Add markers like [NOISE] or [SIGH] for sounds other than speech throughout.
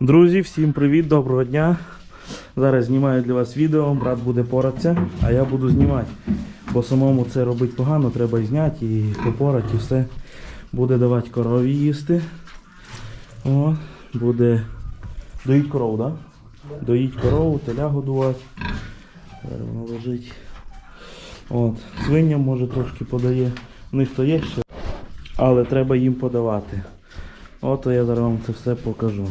Друзі, всім привіт, доброго дня. Зараз знімаю для вас відео, брат буде поратися, а я буду знімати. Бо самому це робити погано, треба і зняти, і попорати, і все. Буде давати корові їсти. О, буде доїть корову, так? Да? Доїть корову, теля годувати. Вона лежить. От, свиням може трошки подає. У них то є ще, але треба їм подавати. От я зараз вам це все покажу.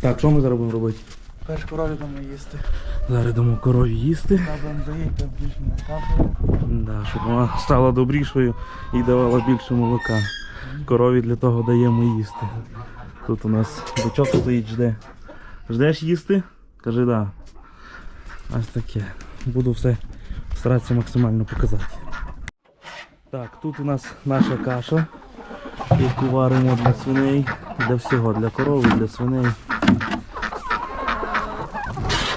Так, що ми зараз будемо робити? Перш корові будемо їсти. Зараз дамо корові їсти. Треба доїти більше не. Да, щоб вона стала добрішою і давала більше молока. Корові для того даємо їсти. Тут у нас бичок стоїть, жде. Ждеш їсти? Кажи да. Ось таке. Буду все старатися максимально показати. Так, тут у нас наша каша, яку варимо для свиней, для всього, для корови, для свиней.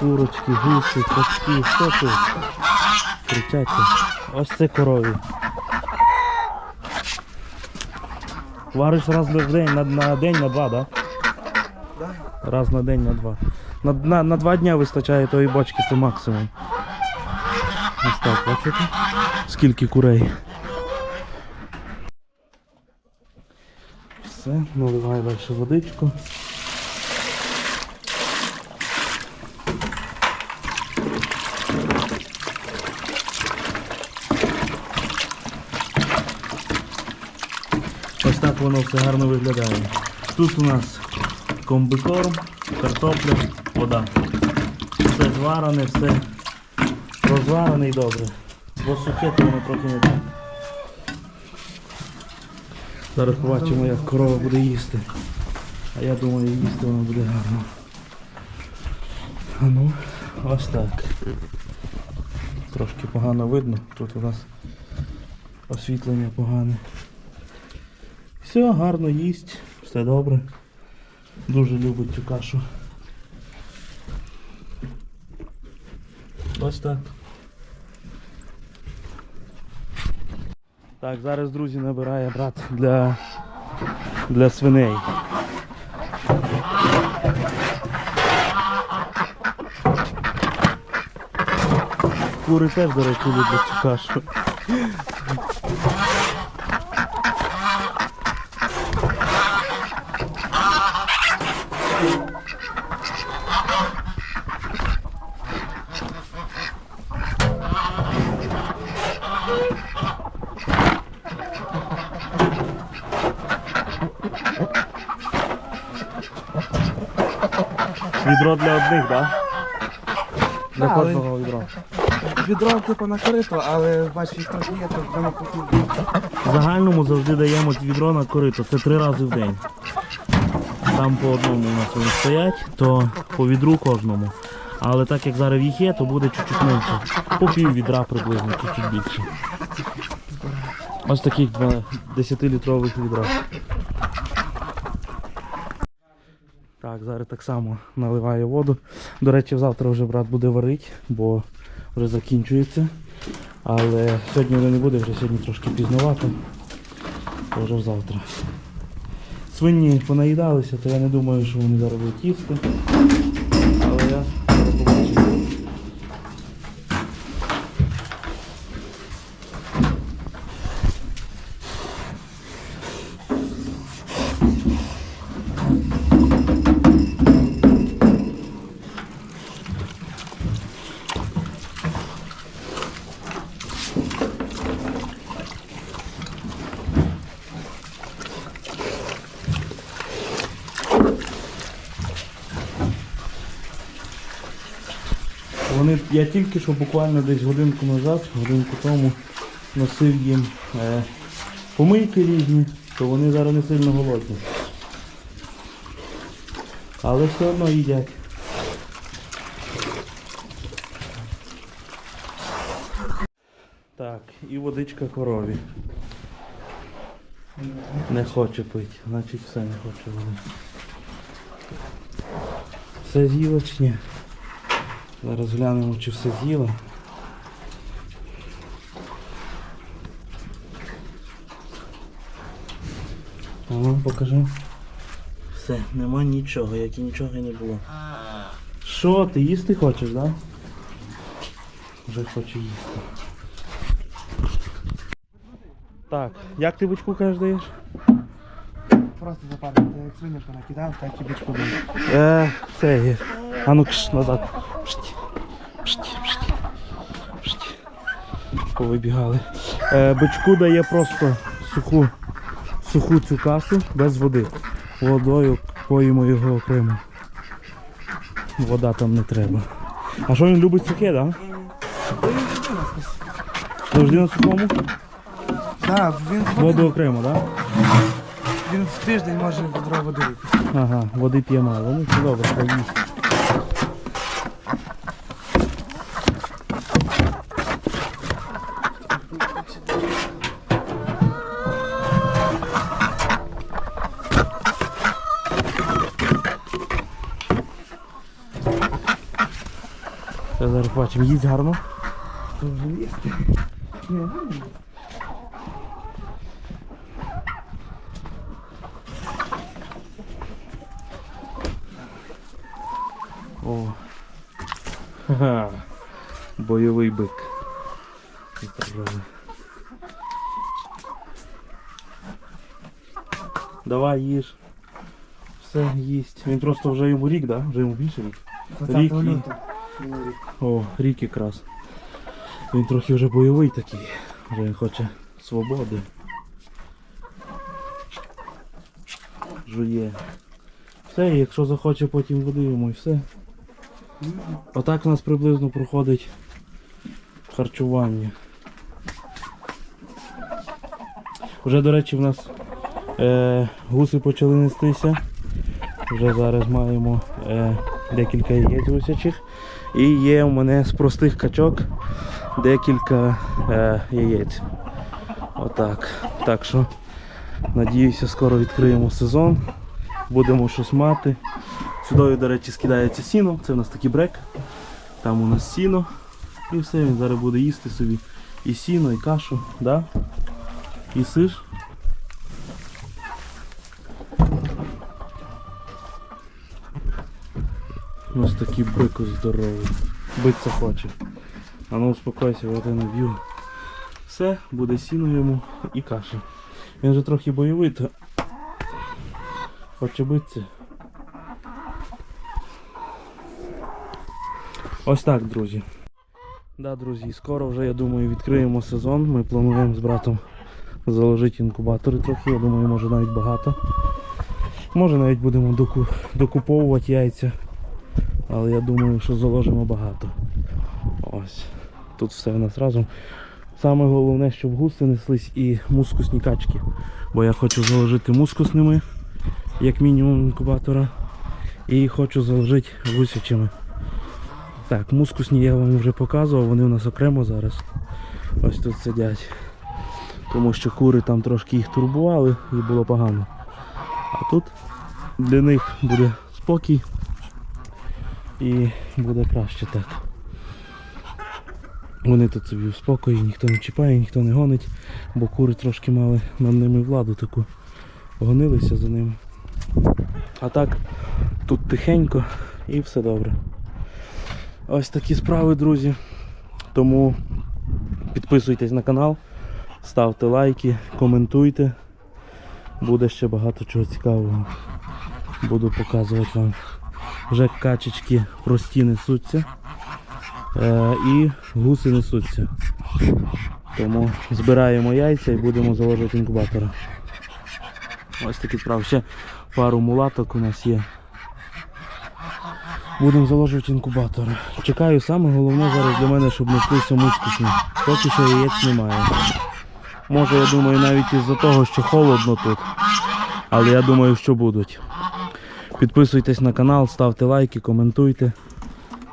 Курочки, гуси, качки, все тут. Кричаться. Ось це корові. Вариш раз в день, на, на день, на два, так? Да? Раз на день, на два. На, на, на два дня вистачає тої бочки, це максимум. Ось так, бачите? Скільки курей. Все, наливаю далі водичку. Ось так воно все гарно виглядає. Тут у нас комбикорм, картопля, вода. Все зварене, все розварене і добре. Бо сухе, воно трохи не так. Зараз побачимо, як корова буде їсти. А я думаю, їсти вона буде гарно. А ну, ось так. Трошки погано видно. Тут у нас освітлення погане. Все, гарно їсть, все добре. Дуже любить цю кашу. Ось так. Так, зараз, друзі, набирає брат для, для свиней. Кури теж, до речі, люблять цю кашу. Відро для одних, так? Для але- кожного відро. Відро типу накрито, але бачиш, їх трохи є, то прямо потрібно. В загальному завжди даємо відро на корито. Це три рази в день. Там по одному у нас вони стоять, то по відру кожному. Але так як зараз їх є, то буде чуть-чуть менше. По пів відра приблизно, чуть-чуть більше. Ось таких два 10-літрових відра. Так, зараз так само наливаю воду. До речі, завтра вже брат буде варити, бо вже закінчується. Але сьогодні вже не буде, вже сьогодні трошки пізновато. То вже завтра. Свині понаїдалися, то я не думаю, що вони зараз будуть їсти. Вони, я тільки що буквально десь годинку назад, годинку тому носив їм е, помийки різні, то вони зараз не сильно голодні. Але все одно їдять. Так, і водичка корові. Не хоче пити, значить все не хоче води. Все з'їла? Зараз глянемо, чи все з'їла. А ну, покажи. Все нема нічого, як і нічого не було. Що, ти їсти хочеш, так? Да? Вже хочу їсти. Так, як ти бичку кажеш даєш? Просто западати, як свиню понакидав, так і бичку даю. Е, це є. А ну кш, назад. Пшті, пшті, пшті, пшті. Повибігали. Е, бичку дає просто суху, суху цю кашу без води. Водою поїмо його окремо. Вода там не треба. А що він любить сухе, так? Завжди на сухому? Так, він, Воду окремо, так? Він в тиждень може відро води випити. Ага, води п'є мало. Ну це добре, хай їсть. Зараз бачимо, їсть гарно. То вже їсти. Ні, О. Ха-ха. Бойовий бик. Давай їж. Все їсть. Він просто вже йому рік, да? Вже йому більше рік. Рік і-. О, рік якраз. Він трохи вже бойовий такий. Вже він хоче свободи. Жує. Все, якщо захоче, потім води йому і все. Отак у нас приблизно проходить харчування. Вже, до речі, в нас е, гуси почали нестися. Вже зараз маємо е, декілька яєць гусячих. І є у мене з простих качок декілька е, яєць. Отак. Так що, надіюся, скоро відкриємо сезон. Будемо щось мати. Сюди, до речі, скидається сіно. Це в нас такий брек. Там у нас сіно. І все, він зараз буде їсти собі і сіно, і кашу. Да? Їсиш? Ось такий бик ось здоровий. Биться хоче. А ну успокойся, я тебе наб'ю. Все, буде сіно йому і каша. Він же трохи бойовий, то хоче битися. Ось так, друзі. Да, друзі, скоро вже, я думаю, відкриємо сезон. Ми плануємо з братом заложити інкубатори трохи, я думаю, може навіть багато. Може навіть будемо доку... докуповувати яйця. Але я думаю, що заложимо багато. Ось. Тут все в нас разом. Саме головне, щоб гуси неслись і мускусні качки. Бо я хочу заложити мускусними, як мінімум інкубатора. І хочу заложити гусячими. Так, мускусні я вам вже показував, вони у нас окремо зараз. Ось тут сидять. Тому що кури там трошки їх турбували і було погано. А тут для них буде спокій і буде краще так. Вони тут собі в спокої, ніхто не чіпає, ніхто не гонить, бо кури трошки мали над ними владу таку. Гонилися за ними. А так, тут тихенько і все добре. Ось такі справи, друзі. Тому підписуйтесь на канал, ставте лайки, коментуйте. Буде ще багато чого цікавого. Буду показувати вам. Вже качечки прості несуться. Е, і гуси несуться. Тому збираємо яйця і будемо заложити інкубатора. Ось такі справи. Ще пару мулаток у нас є. Будемо заложувати інкубатор. Чекаю, саме головне зараз для мене, щоб неслися мускусні. Поки що яєць немає. Може, я думаю, навіть із-за того, що холодно тут. Але я думаю, що будуть. Підписуйтесь на канал, ставте лайки, коментуйте.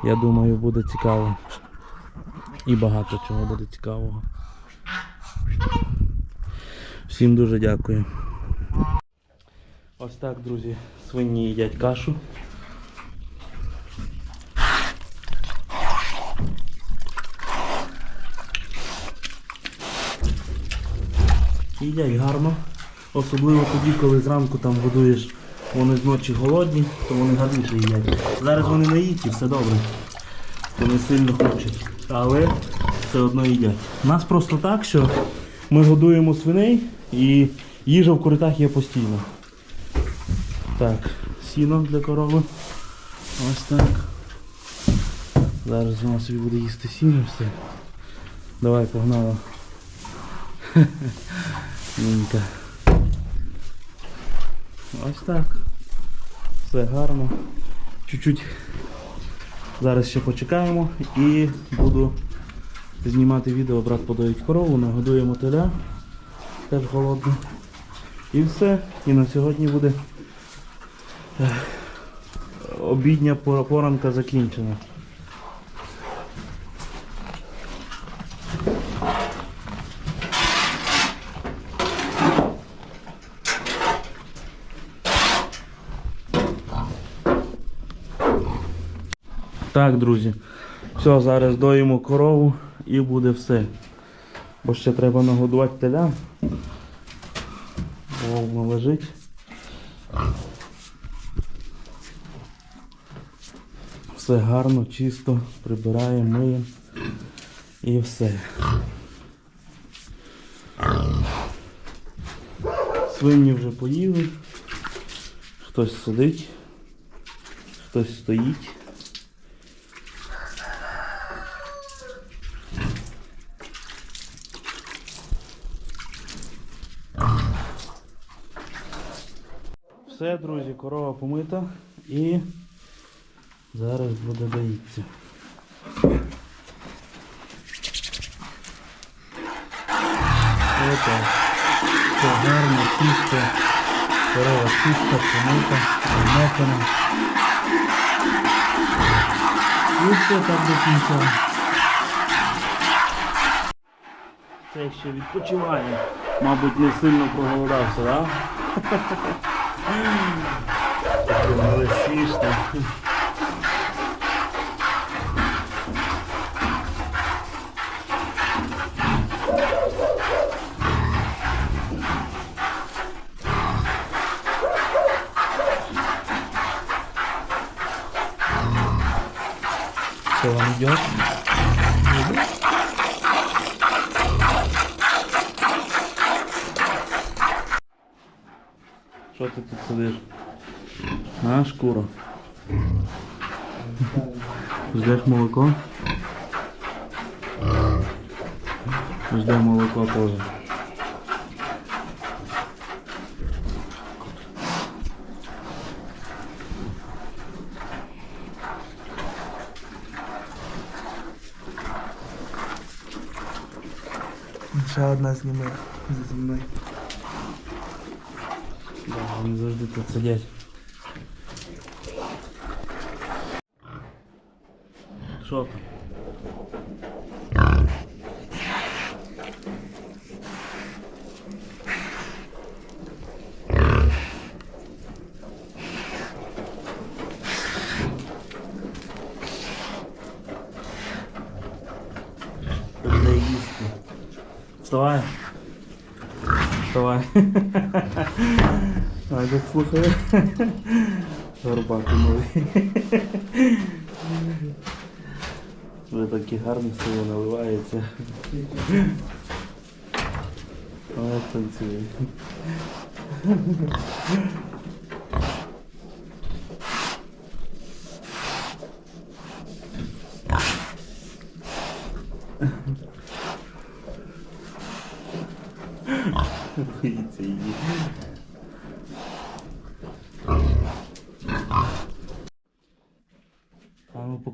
Я думаю, буде цікаво. І багато чого буде цікавого. Всім дуже дякую. Ось так, друзі, свині їдять кашу. Їдять гарно. Особливо тоді, коли зранку там годуєш вони зночі голодні, то вони гарніше їдять. Зараз вони не їдять і все добре. Вони сильно хочуть. Але все одно їдять. У нас просто так, що ми годуємо свиней і їжа в куритах є постійно. Так, сіно для корови. Ось так. Зараз вона собі буде їсти сіно все. Давай, погнала. [LAUGHS] Нінька. Ось так. Все гарно. Чуть-чуть зараз ще почекаємо і буду знімати відео, брат подоїть корову, нагодуємо теля. Теж голодний. І все. І на сьогодні буде обідня поранка закінчена. Так, друзі. Все, зараз доїмо корову і буде все. Бо ще треба нагодувати теля. О, лежить. Все гарно, чисто, прибираємо, миємо і все. Свині вже поїли. Хтось сидить, хтось стоїть. Все, друзі, корова помита і зараз буде доїться. Все гарно, чисто. Корова чиста, помита, обмотана. І все так до кінця. Це ще відпочиває. Мабуть, не сильно проголодався, так? Да? [LAUGHS] Але смішно. Все, он идет. Що ти тут сидиш? А, шкура. Ждеш молоко? Ждем молоко теж. Ще одна зніме зі мною. Вони завжди тут сидять. Що там? Вставай. Вставай. [LAUGHS] А як слухає. Горбатий новий. Ви такі гарні сили наливається. Ось танцює.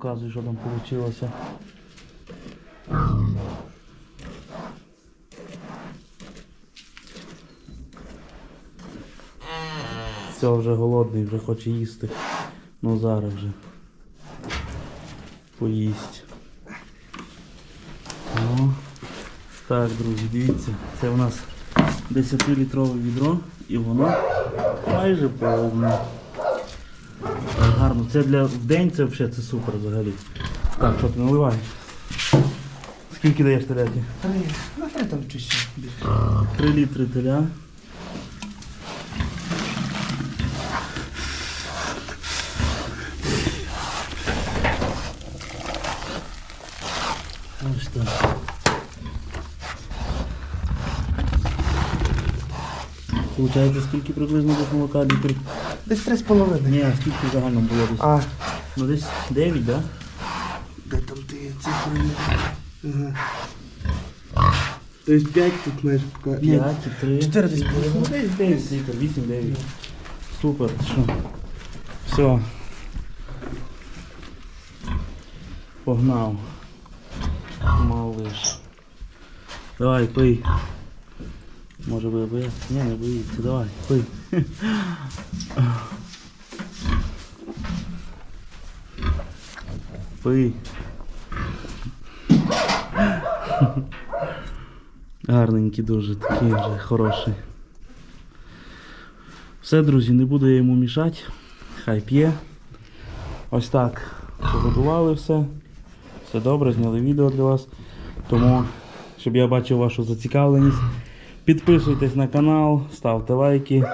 Показуй, що там вийшло. Все, вже голодний, вже хоче їсти. Ну зараз вже. Поїсть. Ну, так, друзі, дивіться, це у нас 10-літрове відро і воно майже повне гарно. Це для в день це взагалі це супер взагалі. Так, що ти наливаєш? Скільки даєш теляті? Три. Ну, три там чи ще більше. Три літри теля. Ось так. Получається, скільки приблизно до молока літрів? Десь три з половиною. Ні, скільки загально було десь? А, Ну десь 9, так? де там ти цифри? Ага. Тобто 5 тут майже. Да? Ні, 5 і 3. 4 десь було. Ну десь 9 літр, 8-9. Супер, що? Все. Погнав. Малиш. Давай, пий. Може ви боїться? Ні, не боїться, давай, пий. Пий. Гарненький дуже, такий вже хороший. Все, друзі, не буду я йому мішати. Хай п'є. Ось так. Погодували все. Все добре, зняли відео для вас. Тому, щоб я бачив вашу зацікавленість, підписуйтесь на канал, ставте лайки,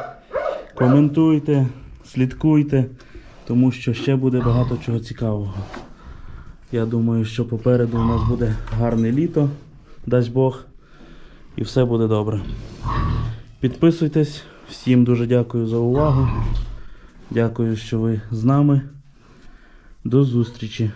коментуйте, слідкуйте, тому що ще буде багато чого цікавого. Я думаю, що попереду у нас буде гарне літо, дасть Бог, і все буде добре. Підписуйтесь, всім дуже дякую за увагу. Дякую, що ви з нами. До зустрічі!